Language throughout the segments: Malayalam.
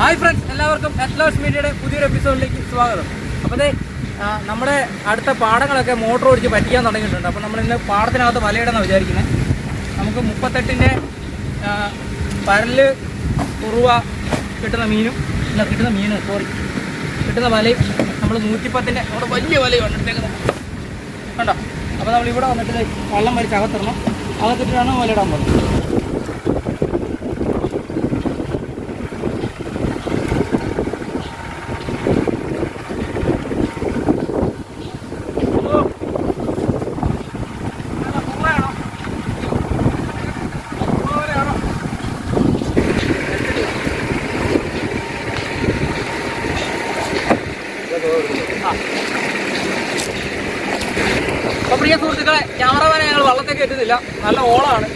ഹായ് ഫ്രണ്ട്സ് എല്ലാവർക്കും അറ്റ്ലോസ് മീഡിയയുടെ പുതിയൊരു എപ്പിസോഡിലേക്ക് സ്വാഗതം. അപ്പോൾ നമ്മുടെ അടുത്ത പാടങ്ങളൊക്കെ മോട്ടോർ ഓടിച്ച് പറ്റിക്കാൻ തുടങ്ങിയിട്ടുണ്ട്. അപ്പോൾ നമ്മളിന്ന് പാടത്തിനകത്ത് വലയിടുന്ന വിചാരിക്കുന്നത് നമുക്ക് മുപ്പത്തെട്ടിന്റെ പരൽ കുറുവ കിട്ടുന്ന മീനും ഇല്ല കിട്ടുന്ന മീനും സോറി കിട്ടുന്ന വലയും നമ്മൾ നൂറ്റിപ്പത്തിന്റെ അവിടെ വലിയ വലയാണ് ഇട്ടേക്കുന്നത് കണ്ടോ? അപ്പോൾ നമ്മൾ ഇവിടെ വന്നിട്ട് വള്ളം വലിച്ച് അകത്തിടണം. അകത്തിട്ടാണ് വലയിടാൻ പോകുന്നത് അപ്പൊ പ്രിയ സുഹൃത്തുക്കളെ ക്യാമറമാനെ ഞങ്ങൾ വള്ളത്തേക്ക് എത്തുന്നില്ല നല്ല ഓളമാണ്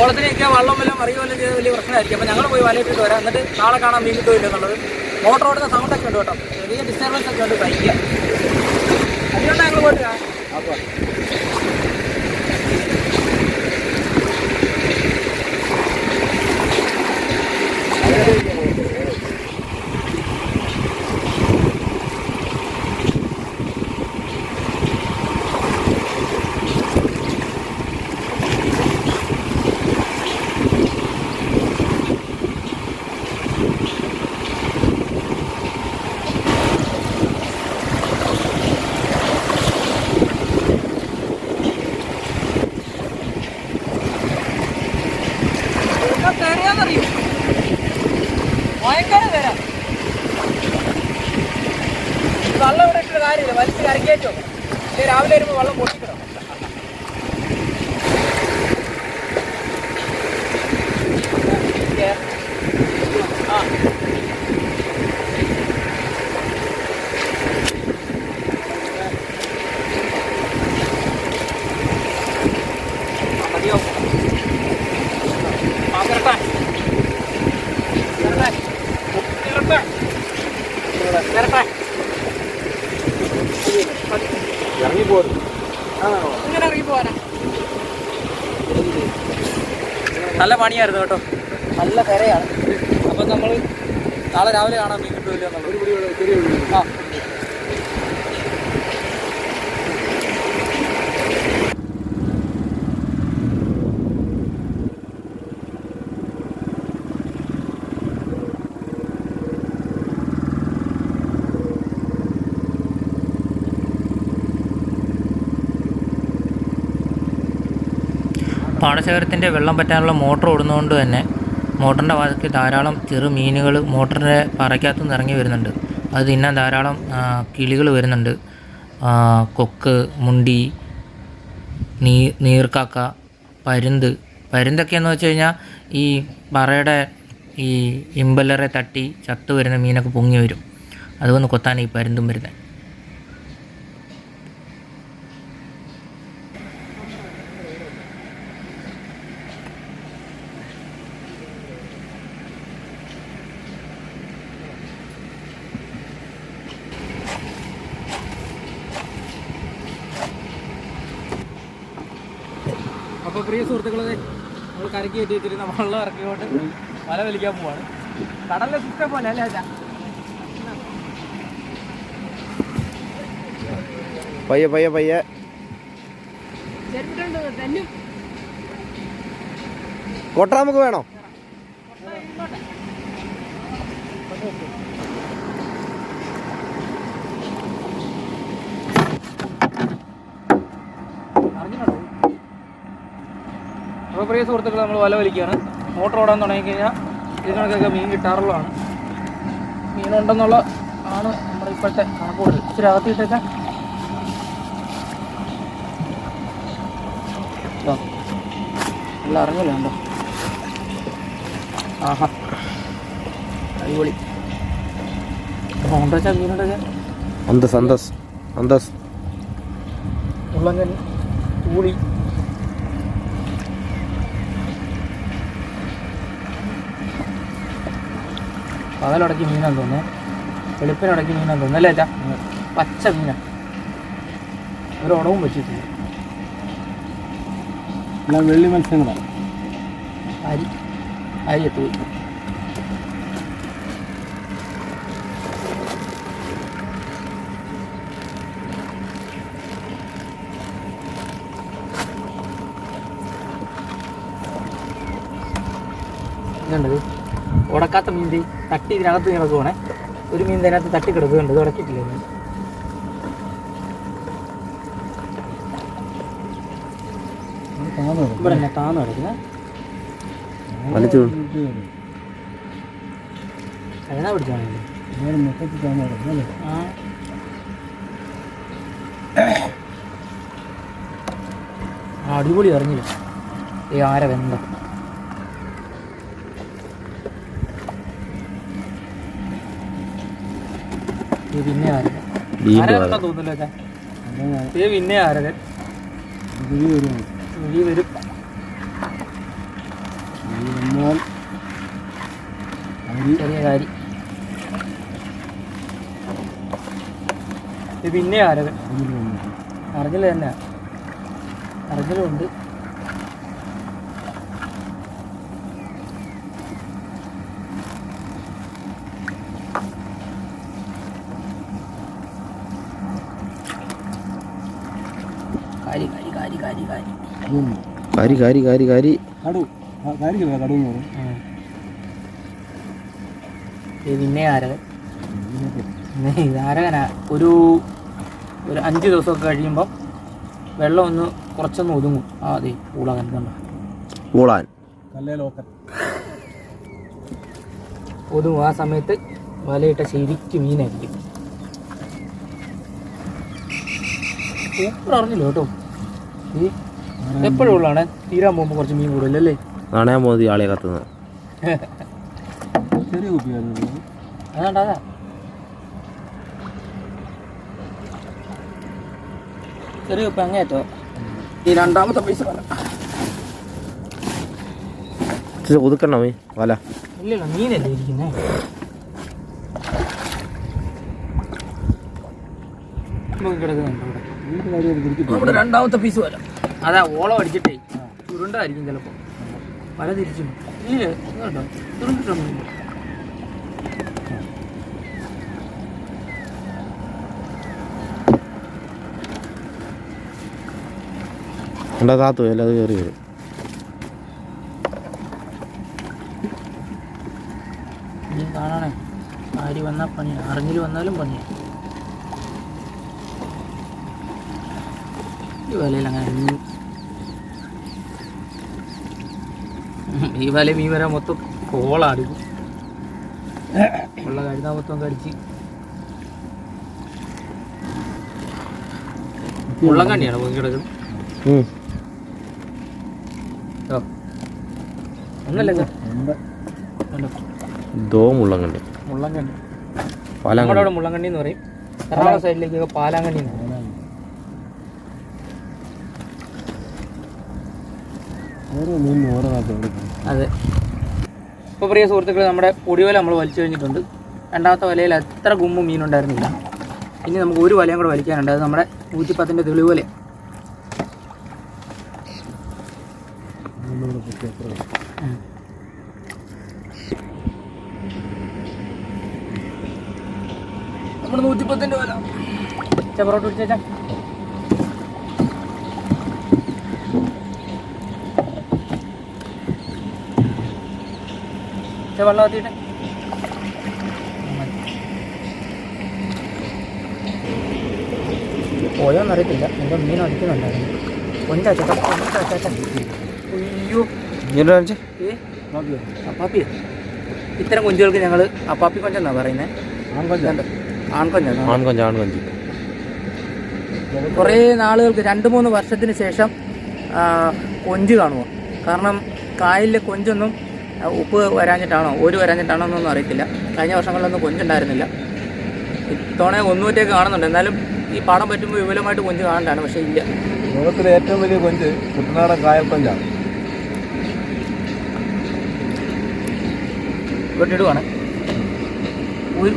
ഓളത്തിനൊക്കെ വള്ളം വല്ലതും അറിയോ വല്ലതും ചെയ്ത് വലിയ പ്രശ്നമായിരിക്കും. അപ്പോൾ ഞങ്ങൾ പോയി വലയിട്ടിട്ട് വരാം. എന്നിട്ട് നാളെ കാണാൻ മീൻ കിട്ടുമില്ല എന്നുള്ളത്. മോട്ടോർ ഓടുന്ന സൗണ്ടൊക്കെ ഉണ്ട് കേട്ടോ. ചെറിയ ഡിസ്റ്റർബൻസ് ഒക്കെ ഉണ്ട്. ബൈക്ക് അതുകൊണ്ടാണ് ഞങ്ങൾ പോയിട്ട്. അപ്പോൾ എന്താ തിരയാന്നറിയോ ഭയങ്കര വരാം. വെള്ളം ഇവിടെ ഇട്ടിട്ട് കാര്യമില്ല. വലിച്ച് കരക്കേറ്റോ രാവിലെ വരുമ്പോൾ വെള്ളം പൊട്ടിക്കണം ഇറങ്ങിപ്പോരും. ഇങ്ങനെ ഇറങ്ങി പോവാനാ നല്ല പണിയായിരുന്നു കേട്ടോ. നല്ല കരയാണ്. അപ്പം നമ്മൾ നാളെ രാവിലെ കാണാൻ മീൻ കിട്ടുമല്ലോ ആ. പാടശേഖരത്തിന്റെ വെള്ളം പറ്റാനുള്ള മോട്ടർ ഓടുന്നതുകൊണ്ട് തന്നെ മോട്ടറിന്റെ ഭാഗത്ത് ധാരാളം ചെറു മീനുകൾ മോട്ടറിന്റെ പറയ്ക്കകത്തു നിന്ന് ഇറങ്ങി വരുന്നുണ്ട്. അത് തിന്നാൻ ധാരാളം കിളികൾ വരുന്നുണ്ട്. കൊക്ക് മുണ്ടി നീ നീർക്കാക്ക പരുന്ത്. പരുന്തൊക്കെയെന്ന് വെച്ച് കഴിഞ്ഞാൽ ഈ പറയുടെ ഈ ഇമ്പലറെ തട്ടി ചത്തു വരുന്ന മീനൊക്കെ പൊങ്ങി വരും. അതുകൊണ്ട് കൊത്താൻ ഈ പരുന്തും വരുന്നത്. അപ്പോൾ പ്രിയ സുഹൃത്തുക്കളെ നമ്മൾ കരക്കി കയറ്റി വെച്ചിരുന്ന വെള്ളം ഇറക്കിക്കൊണ്ട് വല വലിക്കാൻ പോവാണ്. കടലിലെ സിസ്റ്റം പോലെ അല്ലേ അച്ഛാ? പയ്യെ പയ്യെ പയ്യെ. കൊട്ട നമുക്ക് വേണോ? അപ്പോൾ പ്രിയ സുഹൃത്തുക്കൾ നമ്മൾ വല വലിക്കുകയാണ് മോട്ടർ ഓടാൻ തുടങ്ങി കഴിഞ്ഞാൽ ഇതിനൊക്കെ മീൻ കിട്ടാറുള്ളതാണ്. മീനുണ്ടെന്നുള്ള ആണ് നമ്മുടെ ഇപ്പോഴത്തെ കണക്കുകൂടൽ ഇച്ചിരി അകത്തിട്ടൊക്കെ എല്ലാം അറിഞ്ഞല്ലോ ഉണ്ടോ ആഹാ. അടിപൊളി. ഉണ്ടോ മീനുണ്ടൊക്കെ അന്തസ് അന്തസ് അന്തസ്. ഉള്ളങ്കൻ കൂടി പകലടക്കി മീനാന്ന് തോന്നുന്നു. വെളുപ്പിനടക്കി മീനാന്ന് തോന്നുന്നു. അല്ലേ ഏട്ടാ പച്ച മീനാ. ഒരു ഉണവും വെച്ചിട്ടില്ല. വെള്ളി മത്സ്യങ്ങളാണ്. അരി. അരി എത്തുപോയി ഉടക്കാത്ത മീൻ തട്ടി ഇതിനകത്ത് കിടക്കുവാണേ ഒരു മീൻ ഇതിനകത്ത് തട്ടി കിടക്കുന്നുണ്ട്. ഇത് ഉടക്കിയിട്ടില്ല മീൻ ഇവിടെ തന്നെ താന്ന് കിടക്കുന്നത് അതിനാ പിടിച്ചാണല്ലോ ആ. ആ, അടിപൊളി അറിഞ്ഞില്ല ഈ ആര വെന്ത പിന്നെ ആരകൻ വീണ്ടും ആരകൻ തോന്നുന്നല്ലോ അച്ഛാ ഇത്? പിന്നെ ആരകൻ വിഴി വരും. ചെറിയ കാര്യം. ഇത് പിന്നെ ആരകൻ അറിഞ്ഞില്ല തന്നെ. അറിഞ്ഞലുണ്ട് കാരി കാരി കാരി കാരി കാരി കാരി. പിന്നെ ആരകൻ ആരകനാ ഒരു ഒരു അഞ്ച് ദിവസമൊക്കെ കഴിയുമ്പോൾ വെള്ളം ഒന്ന് കുറച്ചൊന്ന് ഒതുങ്ങും. ആ അതെ ഊളകൻ കണ്ടോ ഊളാൻ. ഒതുങ്ങും. ആ സമയത്ത് വലയിട്ട ശരിക്കും മീനായിരിക്കും. സൂപ്പർ അറിഞ്ഞില്ല കേട്ടോ? എപ്പോഴും ഉള്ളതാണ്. തീരാൻ പോകുമ്പോൾ കുറച്ച് മീൻ കൂടുതലല്ലേ? നാണയാൻ പോകുന്നത് ആളെ കത്തുന്നത്. ചെറിയ അതാണ്ടാ അതാ. ചെറിയ കുപ്പി അങ്ങേറ്റോ ഈ രണ്ടാമത്തെ പൈസ ഒതുക്കണോ മീ വല. ഇല്ല മീനല്ലേ ഇരിക്കുന്നേ. കിടക്കുന്നുണ്ട് രണ്ടാമത്തെ പീസ് വല അതാ ഓളം അടിച്ചിട്ടേ. ചുരുണ്ടായിരിക്കും ചിലപ്പോ. വല തിരിച്ചു ഇല്ല കേട്ടോ എന്താ താത്തു അല്ല അത് കയറി വരും. കാണാണേ. ആര് വന്നാൽ പണിയാ അറിഞ്ഞിൽ വന്നാലും പണിയാണ് ഈ വലയിൽ അങ്ങനെ ഈ വല മീൻ വരാൻ മൊത്തം കോളാടിക്കും ഉള്ള കരുതാ മൊത്തം കടിച്ച്. ഉള്ളം കണ്ണിയാണ് പൊങ്ങി കിടക്കുന്നത്? ഒന്നല്ല ദോ മുള്ളങ്കണ്ടി മുള്ളങ്ങണ്ണി എന്ന് പറയും. എറണാകുളം സൈഡിലേക്കൊക്കെ പാലാങ്കണ്ടി ഓരോ മീനിനും ഓരോ അതെ. ഇപ്പോൾ പ്രിയ സുഹൃത്തുക്കൾ നമ്മുടെ പൊടിവല നമ്മൾ വലിച്ചു കഴിഞ്ഞിട്ടുണ്ട്. രണ്ടാമത്തെ വലയിൽ അത്ര ഗുമ്പ് മീനുണ്ടായിരുന്നില്ല. ഇനി നമുക്ക് ഒരു വലയും കൂടെ വലിക്കാനുണ്ട്. അത് നമ്മുടെ നൂറ്റിപ്പത്തിന്റെ തെളിവല നമ്മുടെ നൂറ്റിപ്പത്തിന്റെ വല. ചെപ്പറോട്ട് പിടിച്ചേച്ചാ വെള്ളം എത്തിയിട്ട് പോയോന്ന് അറിയത്തില്ല. എന്തോ മീൻ അടിക്കുന്നുണ്ടായിരുന്നു. ഏ? അപ്പാപ്പി. ഇത്തരം കൊഞ്ചുകൾക്ക് ഞങ്ങൾ അപ്പാപ്പി കൊഞ്ചെന്നാ പറയുന്നത് ആൺകൊഞ്ച്. ആൺകൊഞ്ച്. കുറേ നാളുകൾക്ക് രണ്ട് മൂന്ന് വർഷത്തിന് ശേഷം കൊഞ്ച് കാണുക കാരണം കായലിലെ കൊഞ്ചൊന്നും ഉപ്പ് വരാഞ്ഞിട്ടാണോ? ഒരു വരാഞ്ഞിട്ടാണോ എന്നൊന്നും അറിയത്തില്ല. കഴിഞ്ഞ വർഷങ്ങളിലൊന്നും കൊഞ്ചുണ്ടായിരുന്നില്ല. ഇത്തവണ ഒന്നൂറ്റേക്ക് കാണുന്നുണ്ട്. എന്നാലും ഈ പാടം പറ്റുമ്പോൾ വിപുലമായിട്ട് കൊഞ്ച് കാണണ്ടാണ് പക്ഷേ ഇല്ല. ലോകത്തിലെ ഏറ്റവും വലിയ കൊഞ്ച് കുട്ടനാടൻ കായൽ കൊഞ്ചാണ്. വെട്ടിടുവാണ്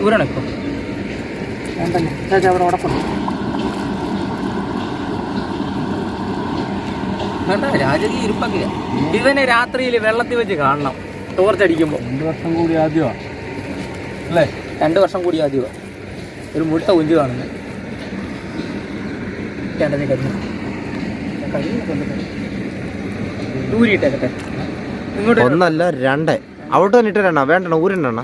ഊരണം ഇപ്പം. അവിടെ ഉടപ്പുണ്ട്. വേണ്ട രാജകീയ ഇരുപ്പക്കില്ല. ഇവനെ രാത്രിയിൽ വെള്ളത്തിൽ വെച്ച് കാണണം. ടോർച്ച് അടിക്കുമ്പോൾ രണ്ട് വർഷം കൂടി ആദ്യമാണ് അല്ലേ? രണ്ട് വർഷം കൂടി ആദ്യമാണ് ഒരു മുഴുത്ത കുഞ്ചു കാണുന്നത് ചേട്ടനെ കഴിഞ്ഞു ദൂരിയിട്ടേക്കട്ടെ ഇങ്ങോട്ട് ഒന്നല്ല രണ്ട്. അവിടെ തന്നെ രണ്ടാ വേണ്ടണ ഊരണ്ടണ്ണ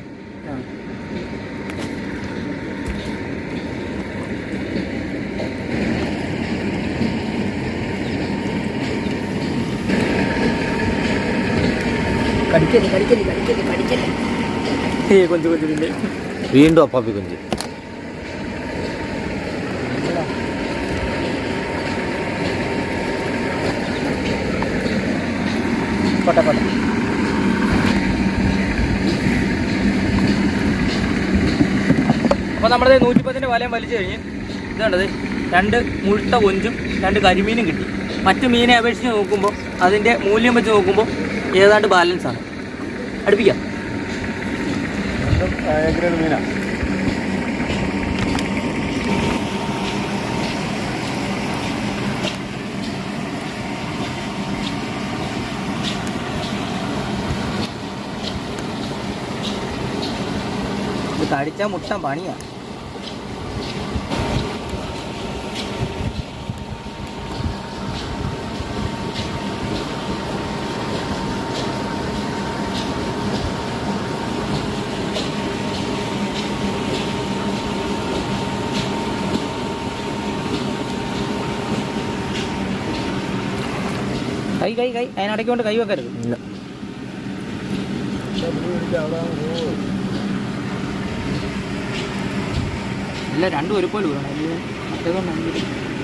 കടിക്കല്ലേ കടിക്കല്ലേ കടിക്കല്ലേ കടിക്കല്ലേ. ഏ കൊഞ്ചു കൊഞ്ചിന്റെ വീണ്ടും അപ്പാപ്പി കുഞ്ച്. അപ്പൊ നമ്മുടെ അപ്പോൾ നമ്മുടെ നൂറ്റിപ്പത്തിന്റെ വലയം വലിച്ചു കഴിഞ്ഞ് ഇതുണ്ടത് രണ്ട് മുഴുത്ത കൊഞ്ചും രണ്ട് കരിമീനും കിട്ടി. മറ്റു മീനെ അപേക്ഷിച്ച് നോക്കുമ്പോൾ അതിന്റെ മൂല്യം വെച്ച് നോക്കുമ്പോൾ ഏതാണ്ട് ബാലൻസ് ആണ്. അടുപ്പിക്കാം. കടിച്ചാൽ മുട്ടാൻ പണിയാ. കൈ കൈ കൈ. അതിനിടയ്ക്ക് കൊണ്ട് കൈ വെക്കരുത്. ഇല്ല. രണ്ടും ഒരുപോലെ വീഴണം അല്ലെങ്കിൽ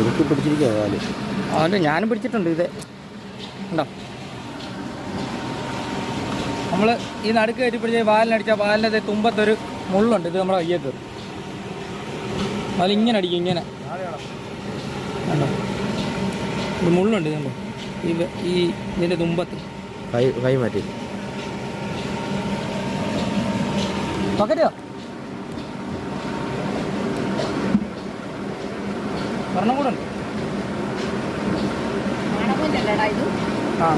ഇടുക്കി പിടിച്ചിരിക്കുക കാൽ. അതുകൊണ്ട് ഞാനും പിടിച്ചിട്ടുണ്ട് ഇത്. ഉണ്ടോ നമ്മൾ ഈ നടുക്ക് കയറ്റി പിടിച്ച് വാലിനടിച്ച വാലിന്റെ തുമ്പത്തൊരു മുള്ളുണ്ട്. ഇത് നമ്മുടെ കയ്യെ കയറും അതിലിങ്ങനെ അടിക്കും ഇങ്ങനെ. കണ്ടോ? ഇത് മുള്ളുണ്ട് ഇതുണ്ടോ ഈ ഈ ഇതിന്റെ തുമ്പത്ത്. കൈ കൈ മാറ്റി. പക്കറ്റോ ഒരെണ്ണം കൂടെ ഉണ്ട്. ആ.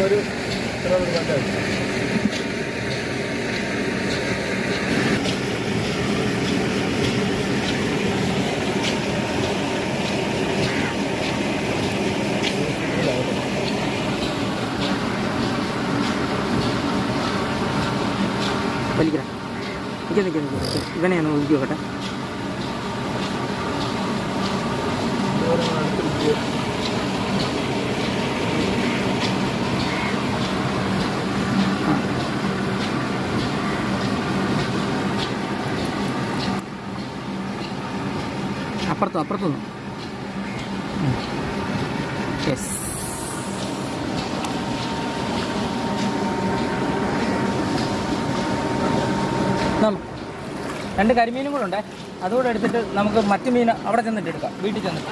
ഒരു ഇത്ര ഒരു പഞ്ചായത്ത് നിൽക്കാം നിൽക്കാം നിൽക്കാം ഇവനെ ഒന്ന് ഒതുക്കി നോക്കട്ടെ അപ്പുറത്തോ അപ്പുറത്തുനിന്ന് രണ്ട് കരിമീനും കൂടെ ഉണ്ടേ. അതുകൂടെ എടുത്തിട്ട് നമുക്ക് മറ്റു മീൻ അവിടെ ചെന്നിട്ട് എടുക്കാം. വീട്ടിൽ ചെന്നിട്ട്.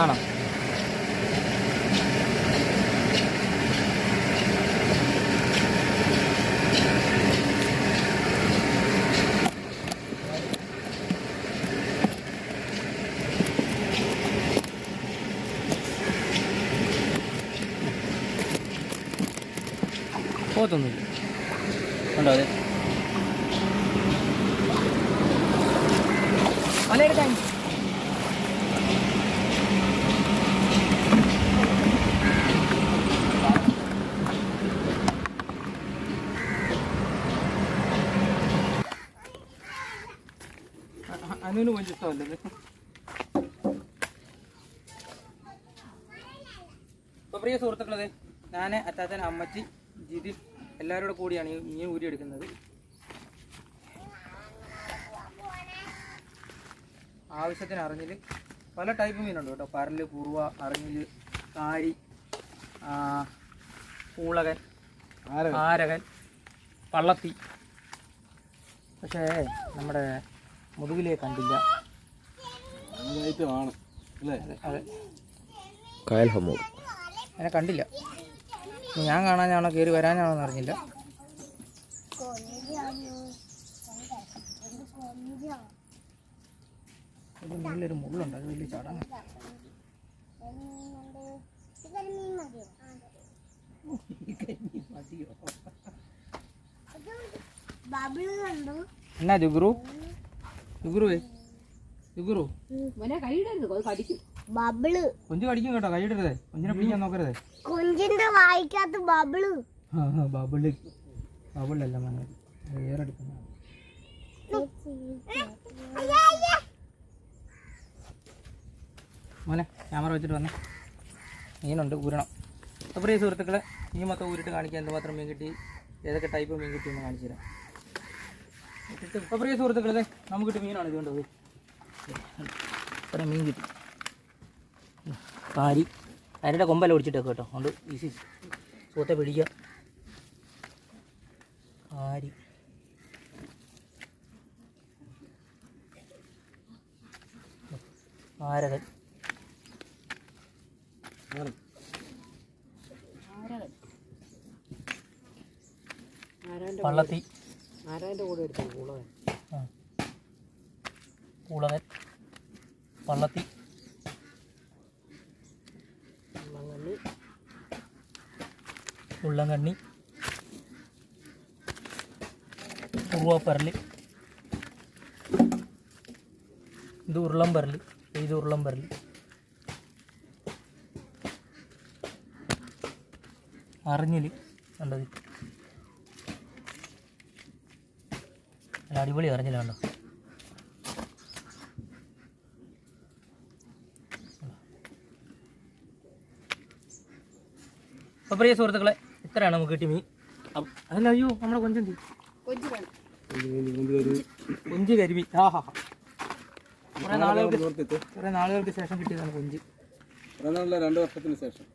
ആണോ? പോത്തൊന്നുമില്ല കണ്ടോ അതെ? വലയെടുക്കാൻ അനുവിന് കൊഞ്ച് ഇഷ്ടമല്ലേ അപ്പോൾ പ്രിയ സുഹൃത്തുക്കളത് ഞാൻ അച്ചാച്ചൻ അമ്മച്ചി ജിതിൻ എല്ലാവരും കൂടെ കൂടിയാണ് ഈ മീൻ ഊരിയെടുക്കുന്നത് ആവശ്യത്തിന് അറിഞ്ഞിൽ പല ടൈപ്പ് മീനുണ്ട് കേട്ടോ. പരൽ കുറുവ അറിഞ്ഞിൽ കാരി പൂളകൻ ആരകൻ. പള്ളത്തി. പക്ഷേ നമ്മുടെ മുതുകിലേ കണ്ടില്ല. അതെ അതെ. കായൽ ഹമൂർ അങ്ങനെ കണ്ടില്ല. ഞാൻ കാണാനാണോ കയറി വരാനാണോ എന്ന് അറിഞ്ഞില്ല. ഒരു മുള്ളിലൊരു മുള്ളുണ്ട് അത് വലിയ ചടങ്ങ്. എന്നാ ജുഗുറു ജുഗുറുവേ ജുഗുറു ബബിൾ. കൊഞ്ച് കടിക്കും കേട്ടോ കൈയിടരുത് കൊഞ്ചിനെ പിടിക്കാൻ നോക്കരുത്. കുഞ്ചിന്റെ വായിക്കാത്ത ബബിൾ. ബബിൾ. ബബിളല്ല മോനെ വേറെടുക്കുന്ന മോനെ ക്യാമറ വെച്ചിട്ട് വന്നേ. മീനുണ്ട് ഊരണം. അപ്പോൾ പ്രിയ സുഹൃത്തുക്കളെ മീൻ മൊത്തം ഊരിട്ട് കാണിക്കാൻ എന്തുമാത്രം മീൻ കിട്ടി? ഏതൊക്കെ ടൈപ്പ് മീൻ കിട്ടി എന്ന് കാണിച്ചു തരാം. അപ്പോൾ പ്രിയ സുഹൃത്തുക്കളെ നമുക്ക് കിട്ടിയ മീനാണ് ഇതുകൊണ്ട് പോയി ഇത്ര മീൻ കിട്ടി. കാരി കാരിയുടെ കൊമ്പല്ല ഒടിച്ചിട്ടൊക്കെ കേട്ടോ. അതുകൊണ്ട് ഈസി സുഹൃത്തെ പിടിക്കുക. കാരി ആരകൻ പള്ളത്തി. പള്ളത്തി. ഉള്ളങ്കണ്ണി. ഉറുവപ്പരൽ. ഇത് ഉരുളം പരൽ ഇത് ഉരുളം പരൽ അറിഞ്ഞിൽ. കണ്ടത്. അടിപൊളി അറിഞ്ഞിലാണോ അപ്പോൾ പ്രിയ സുഹൃത്തുക്കളെ ഇത്രയാണ് നമുക്ക് കിട്ടിയ മീൻ അല്ല അയ്യോ നമ്മുടെ കൊഞ്ചെന്തി കൊഞ്ച് കരിമീൻ. ആ ഹാ കുറെ നാളുകൾക്ക് കുറേ നാളുകൾക്ക് ശേഷം കിട്ടിയതാണ് കൊഞ്ച്. രണ്ടു വർഷത്തിന് ശേഷം.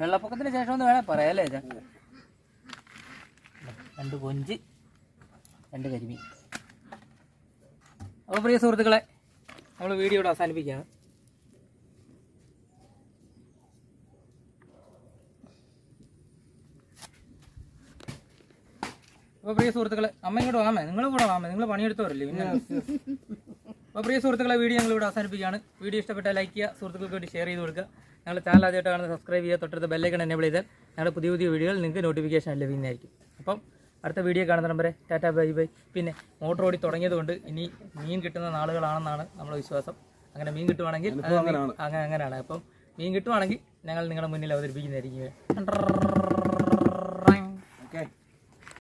വെള്ളപ്പൊക്കത്തിന് ശേഷം ഒന്ന് വേണേ പറയാം അല്ലേ ഇതാ? രണ്ട് കൊഞ്ച് രണ്ട് കരിമീൻ. അപ്പോൾ പ്രിയ സുഹൃത്തുക്കളെ നമ്മൾ വീഡിയോ ഇവിടെ അവസാനിപ്പിക്കുകയാണ്. അപ്പോൾ പ്രിയ സുഹൃത്തുക്കളെ അമ്മ ഇങ്ങോട്ട് വാമേ നിങ്ങൾ കൂടെ വാമേ നിങ്ങൾ പണിയെടുത്തവരല്ലേ പിന്നെ. അപ്പോൾ പ്രിയ സുഹൃത്തുക്കളെ വീഡിയോ ഞങ്ങൾ ഇവിടെ അവസാനിപ്പിക്കുകയാണ്. വീഡിയോ ഇഷ്ടപ്പെട്ട ലൈക്ക് ചെയ്യുക സുഹൃത്തുക്കൾക്ക് വേണ്ടി ഷെയർ ചെയ്ത് കൊടുക്കുക. ഞങ്ങൾ ചാനൽ ആദ്യമായിട്ട് കാണുന്നത് സബ്സ്ക്രൈബ് ചെയ്യുക തൊട്ടടുത്ത ബെല്ലൈക്കൺ എനേബിൾ ചെയ്താൽ ഞങ്ങളുടെ പുതിയ പുതിയ വീഡിയോകൾ നിങ്ങൾക്ക് നോട്ടിഫിക്കേഷൻ ലഭിക്കുന്നതായിരിക്കും. അപ്പം അടുത്ത വീഡിയോ കാണുന്ന നമ്പറെ ടാറ്റ ബൈ ബൈ. പിന്നെ മോട്ടർ ഓടി തുടങ്ങിയതുകൊണ്ട് ഇനി മീൻ കിട്ടുന്ന നാളുകളാണെന്നാണ് നമ്മുടെ വിശ്വാസം. അങ്ങനെ മീൻ കിട്ടുവാണെങ്കിൽ അങ്ങനെ അങ്ങനെയാണ്. അപ്പം മീൻ കിട്ടുവാണെങ്കിൽ ഞങ്ങൾ നിങ്ങളുടെ മുന്നിൽ അവതരിപ്പിക്കുന്നതായിരിക്കും.